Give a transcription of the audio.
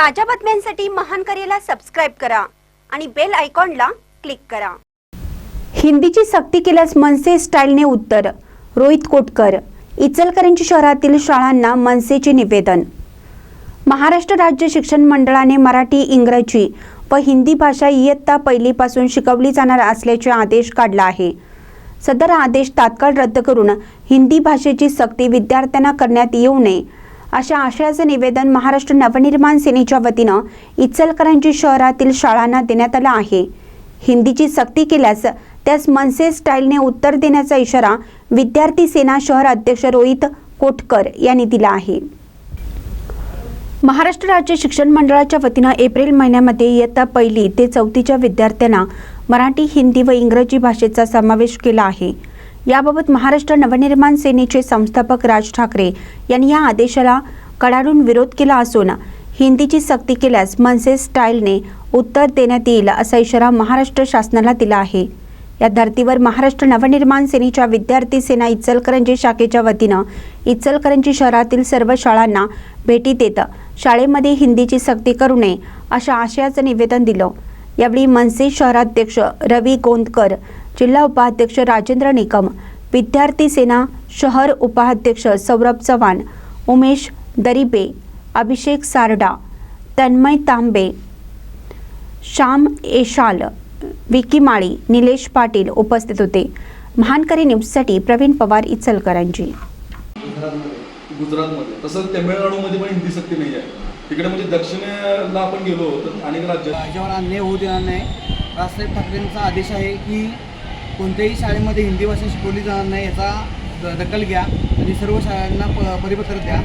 ताज्या बातम्यांसाठी महान करेला सबस्क्राईब करा आणि बेल आयकॉनला क्लिक करा. हिंदीची सक्ती केल्यास मनसे स्टाईलने उत्तर रोहित कोटकर इचलकरंजी शहरातील शाळांना मनसेचे निवेदन. महाराष्ट्र राज्य शिक्षण मंडळाने मराठी इंग्रजी व हिंदी भाषा इयत्ता पहिलीपासून शिकवली जाणार असल्याचे आदेश काढला आहे. सदर आदेश तात्काळ रद्द करून हिंदी भाषेची सक्ती विद्यार्थ्यांना करण्यात येऊ नये अशा आशयाचं निवेदन महाराष्ट्र नवनिर्माण सेनेच्या वतीनं इचलकरंजी शहरातील शाळांना देण्यात आलं आहे. हिंदीची सक्ती केल्यास त्यास मनसे स्टाईलने उत्तर देण्याचा इशारा विद्यार्थी सेना शहर अध्यक्ष रोहित कोटकर यांनी दिला आहे. महाराष्ट्र राज्य शिक्षण मंडळाच्या वतीनं एप्रिल महिन्यामध्ये इयत्ता पहिली ते चौथीच्या विद्यार्थ्यांना मराठी हिंदी व इंग्रजी भाषेचा समावेश केला आहे. याबाबत महाराष्ट्र नवनिर्माण सेनेचे संस्थापक राज ठाकरे यांनी या आदेशाला कडाडून विरोध केला असून हिंदीची सक्ती केल्यास मनसे स्टाईलने उत्तर देण्यात येईल असा इशारा महाराष्ट्र शासनाला दिला आहे. या धर्तीवर महाराष्ट्र नवनिर्माण सेनेच्या विद्यार्थी सेना इचलकरंजी शाखेच्या वतीनं इचलकरंजी शहरातील सर्व शाळांना भेटी देत शाळेमध्ये हिंदीची सक्ती करू नये अशा आशयाचं निवेदन दिलं. यावेळी मनसे शहराध्यक्ष रवी गोंदकर जिल्हा उपाध्यक्ष राजेंद्र निकम विद्यार्थी सेना शहर उपाध्यक्ष सौरभ चव्हाण उमेश दरिबे अभिषेक सारडा तन्मय तांबे श्याम एशाल विकी माळी निलेश पाटील उपस्थित होते. महानकरी न्यूजसाठी प्रवीण पवार इचलकरंजी. गुजरातमध्ये. तसंच तामिळनाडूमध्ये पण हिंदी सक्ती नाही आहे. तिकडे म्हणजे दक्षिणेला आपण गेलो तर अनेक राज्यात याच्यावर अन्याय होऊ देणार नाही. राजसाहेब ठाकरेंचा आदेश आहे की कोणत्याही शाळेमध्ये हिंदी भाषा शिकवली जाणार नाही याचा द- दखल घ्या आणि सर्व शाळांना प परिपत्र द्या.